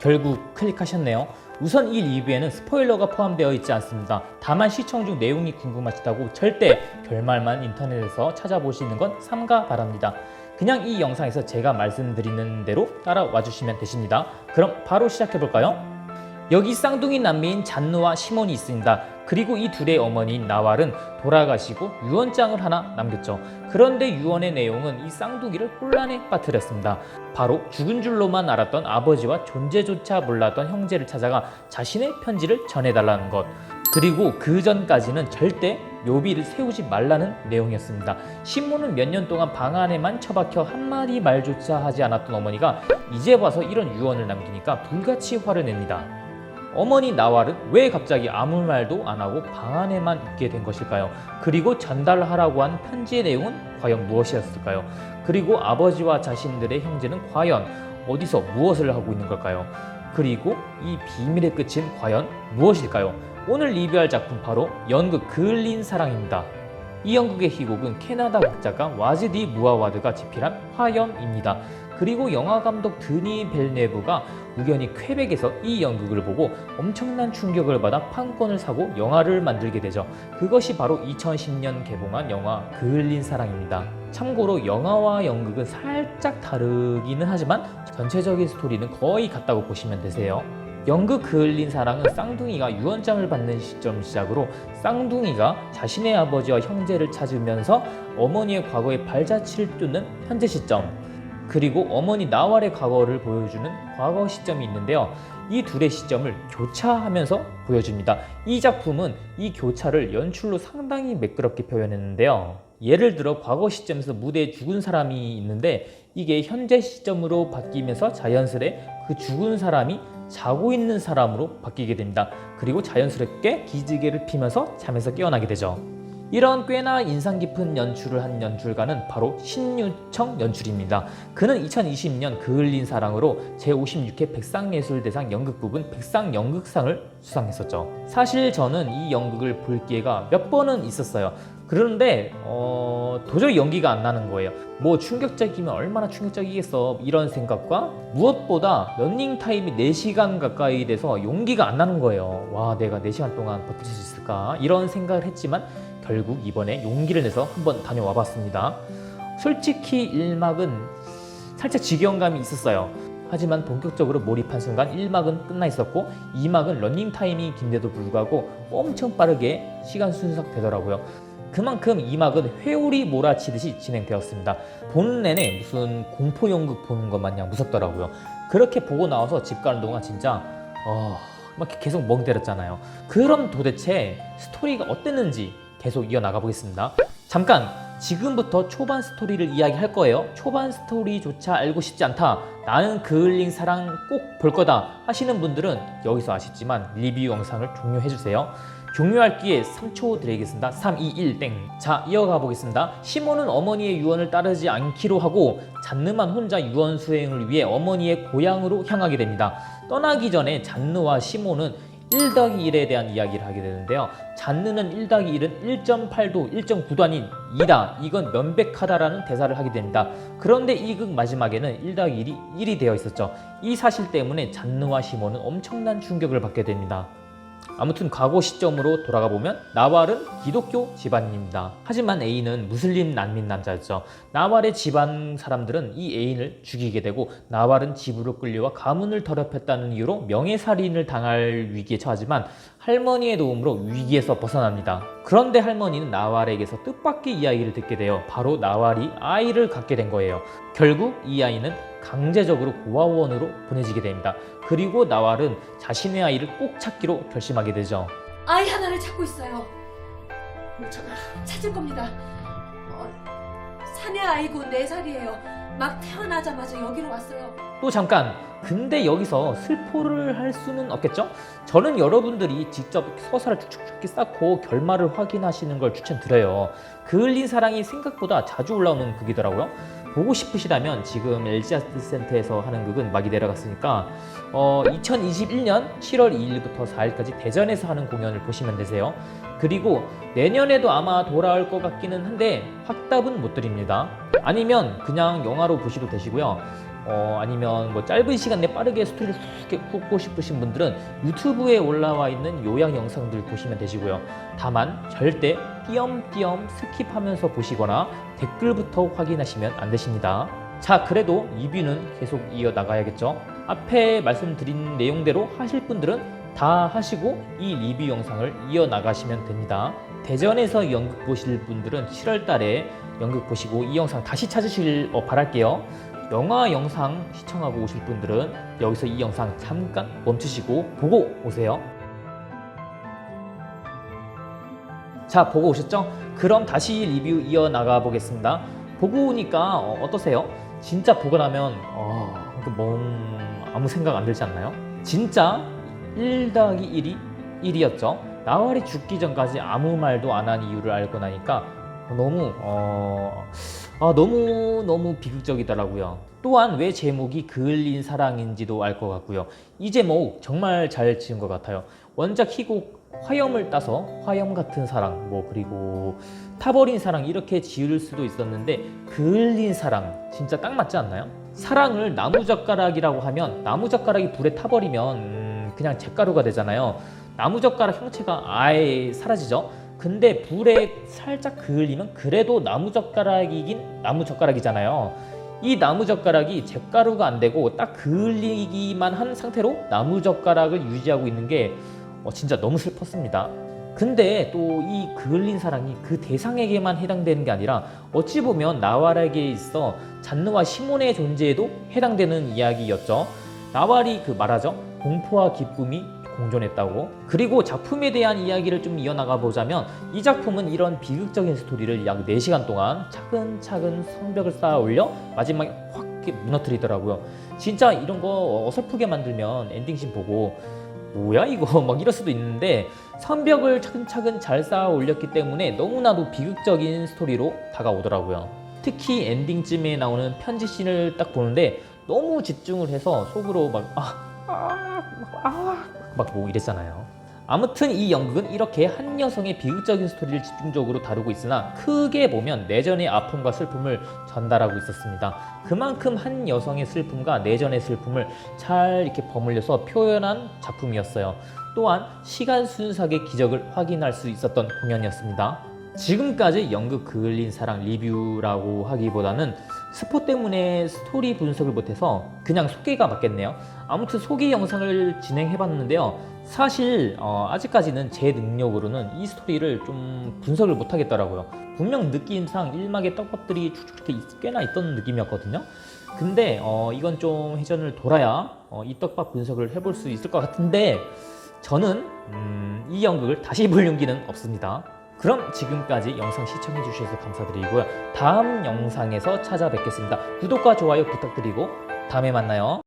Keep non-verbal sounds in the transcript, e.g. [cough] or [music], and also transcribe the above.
결국 클릭하셨네요. 우선 이 리뷰에는 스포일러가 포함되어 있지 않습니다. 다만 시청 중 내용이 궁금하시다고 절대 결말만 인터넷에서 찾아보시는 건 삼가 바랍니다. 그냥 이 영상에서 제가 말씀드리는 대로 따라와 주시면 되십니다. 그럼 바로 시작해 볼까요? 여기 쌍둥이 남매인 잔누와 시몬이 있습니다. 그리고 이 둘의 어머니인 나왈은 돌아가시고 유언장을 하나 남겼죠. 그런데 유언의 내용은 이 쌍둥이를 혼란에 빠뜨렸습니다. 바로 죽은 줄로만 알았던 아버지와 존재조차 몰랐던 형제를 찾아가 자신의 편지를 전해달라는 것. 그리고 그 전까지는 절대 묘비를 세우지 말라는 내용이었습니다. 신문은 몇 년 동안 방 안에만 처박혀 한마디 말조차 하지 않았던 어머니가 이제 와서 이런 유언을 남기니까 불같이 화를 냅니다. 어머니 나왈은 왜 갑자기 아무 말도 안 하고 방 안에만 있게 된 것일까요? 그리고 전달하라고 한 편지의 내용은 과연 무엇이었을까요? 그리고 아버지와 자신들의 형제는 과연 어디서 무엇을 하고 있는 걸까요? 그리고 이 비밀의 끝은 과연 무엇일까요? 오늘 리뷰할 작품 바로 연극 그을린 사랑입니다. 이 연극의 희곡은 캐나다 극작가 와즈디 무아와드가 집필한 화염입니다. 그리고 영화 감독 드니 벨네브가 우연히 퀘벡에서 이 연극을 보고 엄청난 충격을 받아 판권을 사고 영화를 만들게 되죠. 그것이 바로 2010년 개봉한 영화 그을린 사랑입니다. 참고로 영화와 연극은 살짝 다르기는 하지만 전체적인 스토리는 거의 같다고 보시면 되세요. 연극 그을린 사랑은 쌍둥이가 유언장을 받는 시점 시작으로 쌍둥이가 자신의 아버지와 형제를 찾으면서 어머니의 과거의 발자취를 뚫는 현재 시점 그리고 어머니 나왈의 과거를 보여주는 과거 시점이 있는데요. 이 둘의 시점을 교차하면서 보여줍니다. 이 작품은 이 교차를 연출로 상당히 매끄럽게 표현했는데요. 예를 들어 과거 시점에서 무대에 죽은 사람이 있는데 이게 현재 시점으로 바뀌면서 자연스레 그 죽은 사람이 자고 있는 사람으로 바뀌게 됩니다. 그리고 자연스럽게 기지개를 피면서 잠에서 깨어나게 되죠. 이런 꽤나 인상 깊은 연출을 한 연출가는 바로 신유청 연출입니다. 그는 2020년 그을린 사랑으로 제56회 백상예술대상 연극 부분 백상연극상을 수상했었죠. 사실 저는 이 연극을 볼 기회가 몇 번은 있었어요. 그런데 어, 도저히 연기가 안 나는 거예요. 뭐 충격적이면 얼마나 충격적이겠어 이런 생각과 무엇보다 런닝 타임이 4시간 가까이 돼서 용기가 안 나는 거예요. 와 내가 4시간 동안 버틸 수 있을까 이런 생각을 했지만 결국 이번에 용기를 내서 한번 다녀와 봤습니다. 솔직히 1막은 살짝 지겨움감이 있었어요. 하지만 본격적으로 몰입한 순간 1막은 끝나 있었고 2막은 런닝 타임이 긴데도 불구하고 엄청 빠르게 시간 순삭 되더라고요. 그만큼 2막은 회오리 몰아치듯이 진행되었습니다. 보는 내내 무슨 공포 연극 보는 것 마냥 무섭더라고요. 그렇게 보고 나와서 집 가는 동안 진짜 어, 막 계속 멍 때렸잖아요. 그럼 도대체 스토리가 어땠는지 계속 이어나가 보겠습니다. 잠깐 지금부터 초반 스토리를 이야기할 거예요. 초반 스토리조차 알고 싶지 않다. 나는 그을린 사랑 꼭 볼 거다 하시는 분들은 여기서 아쉽지만 리뷰 영상을 종료해 주세요. 종료할 기회 3초 드리겠습니다. 3, 2, 1, 땡. 자, 이어가 보겠습니다. 시몬은 어머니의 유언을 따르지 않기로 하고 잔느만 혼자 유언 수행을 위해 어머니의 고향으로 향하게 됩니다. 떠나기 전에 잔느와 시몬은 1 더하기 1에 대한 이야기를 하게 되는데요. 잔느는 1 더하기 1은 1.8도, 1.9도 아닌 2다. 이건 명백하다라는 대사를 하게 됩니다. 그런데 이 극 마지막에는 1 더하기 1이 1이 되어 있었죠. 이 사실 때문에 잔느와 시몬은 엄청난 충격을 받게 됩니다. 아무튼 과거 시점으로 돌아가 보면 나왈은 기독교 집안입니다. 하지만 A는 무슬림 난민 남자였죠. 나왈의 집안 사람들은 이 애인을 죽이게 되고 나왈은 집으로 끌려와 가문을 더럽혔다는 이유로 명예살인을 당할 위기에 처하지만 할머니의 도움으로 위기에서 벗어납니다. 그런데 할머니는 나왈에게서 뜻밖의 이야기를 듣게 되어 바로 나왈이 아이를 갖게 된 거예요. 결국 이 아이는 강제적으로 고아원으로 보내지게 됩니다. 그리고 나왈은 자신의 아이를 꼭 찾기로 결심하게 되죠. 아이 하나를 찾고 있어요. 찾아. 찾을 겁니다. 어, 사내 아이고 네 살이에요. 막 태어나자마자 여기로 왔어요. 또 잠깐 근데 여기서 슬포를 할 수는 없겠죠? 저는 여러분들이 직접 서사를 쭉쭉쭉 쌓고 결말을 확인하시는 걸 추천드려요. 그을린 사랑이 생각보다 자주 올라오는 극이더라고요. 보고 싶으시다면 지금 LG 아트센터에서 하는 극은 막이 내려갔으니까 어, 2021년 7월 2일부터 4일까지 대전에서 하는 공연을 보시면 되세요. 그리고 내년에도 아마 돌아올 것 같기는 한데 확답은 못 드립니다. 아니면 그냥 영화로 보시도 되시고요. 어, 아니면 뭐 짧은 시간 내에 빠르게 스토리를 훅 훑고 싶으신 분들은 유튜브에 올라와 있는 요약 영상들 보시면 되시고요. 다만 절대 띄엄띄엄 스킵하면서 보시거나 댓글부터 확인하시면 안 되십니다. 자, 그래도 리뷰는 계속 이어 나가야겠죠. 앞에 말씀드린 내용대로 하실 분들은 다 하시고 이 리뷰 영상을 이어 나가시면 됩니다. 대전에서 연극 보실 분들은 7월 달에 연극 보시고 이 영상 다시 찾으실 어, 바랄게요. 영화 영상 시청하고 오실 분들은 여기서 이 영상 잠깐 멈추시고 보고 오세요. 자, 보고 오셨죠? 그럼 다시 리뷰 이어 나가 보겠습니다. 보고 오니까 어, 어떠세요? 진짜 보고 나면 어, 뭔 아무 생각 안 들지 않나요? 진짜 1 더하기 1이 1이었죠. 나월이 죽기 전까지 아무 말도 안 한 이유를 알고 나니까 너무 어, 아, 너무 너무 비극적이더라고요. 또한 왜 제목이 그을린 사랑인지도 알 것 같고요. 이 제목 정말 잘 지은 것 같아요. 원작 희곡 화염을 따서 화염 같은 사랑, 뭐 그리고 타버린 사랑 이렇게 지을 수도 있었는데 그을린 사랑 진짜 딱 맞지 않나요? 사랑을 나무젓가락이라고 하면 나무젓가락이 불에 타버리면 음, 그냥 잿가루가 되잖아요. 나무젓가락 형체가 아예 사라지죠. 근데 불에 살짝 그을리면 그래도 나무젓가락이긴 나무젓가락이잖아요. 이 나무젓가락이 잿가루가 안 되고 딱 그을리기만 한 상태로 나무젓가락을 유지하고 있는 게 어, 진짜 너무 슬펐습니다. 근데 또 이 그을린 사랑이 그 대상에게만 해당되는 게 아니라 어찌 보면 나왈에게 있어 잔느와 시몬의 존재에도 해당되는 이야기였죠. 나왈이 그 말하죠. 공포와 기쁨이 공존했다고. 그리고 작품에 대한 이야기를 좀 이어나가 보자면 이 작품은 이런 비극적인 스토리를 약 4시간 동안 차근차근 성벽을 쌓아 올려 마지막에 확 무너뜨리더라고요. 진짜 이런 거 어설프게 만들면 엔딩씬 보고 뭐야 이거 [laughs] 막 이럴 수도 있는데 선벽을 차근차근 잘 쌓아 올렸기 때문에 너무나도 비극적인 스토리로 다가오더라고요. 특히 엔딩쯤에 나오는 편지 씬을 딱 보는데 너무 집중을 해서 속으로 막 아, 아, 아, 막 뭐 이랬잖아요. 아무튼 이 연극은 이렇게 한 여성의 비극적인 스토리를 집중적으로 다루고 있으나 크게 보면 내전의 아픔과 슬픔을 전달하고 있었습니다. 그만큼 한 여성의 슬픔과 내전의 슬픔을 잘 이렇게 버물려서 표현한 작품이었어요. 또한 시간 순삭의 기적을 확인할 수 있었던 공연이었습니다. 지금까지 연극 그을린 사랑 리뷰라고 하기보다는 스포 때문에 스토리 분석을 못해서 그냥 소개가 맞겠네요. 아무튼 소개 영상을 진행해봤는데요. 사실 어, 아직까지는 제 능력으로는 이 스토리를 좀 분석을 못하겠더라고요. 분명 느낌상 일막의 떡밥들이 쭉쭉 이렇게 꽤나 있던 느낌이었거든요. 근데 어, 이건 좀 회전을 돌아야 어, 이 떡밥 분석을 해볼 수 있을 것 같은데 저는 음, 이 연극을 다시 볼 용기는 없습니다. 그럼 지금까지 영상 시청해 주셔서 감사드리고요. 다음 영상에서 찾아뵙겠습니다. 구독과 좋아요 부탁드리고 다음에 만나요.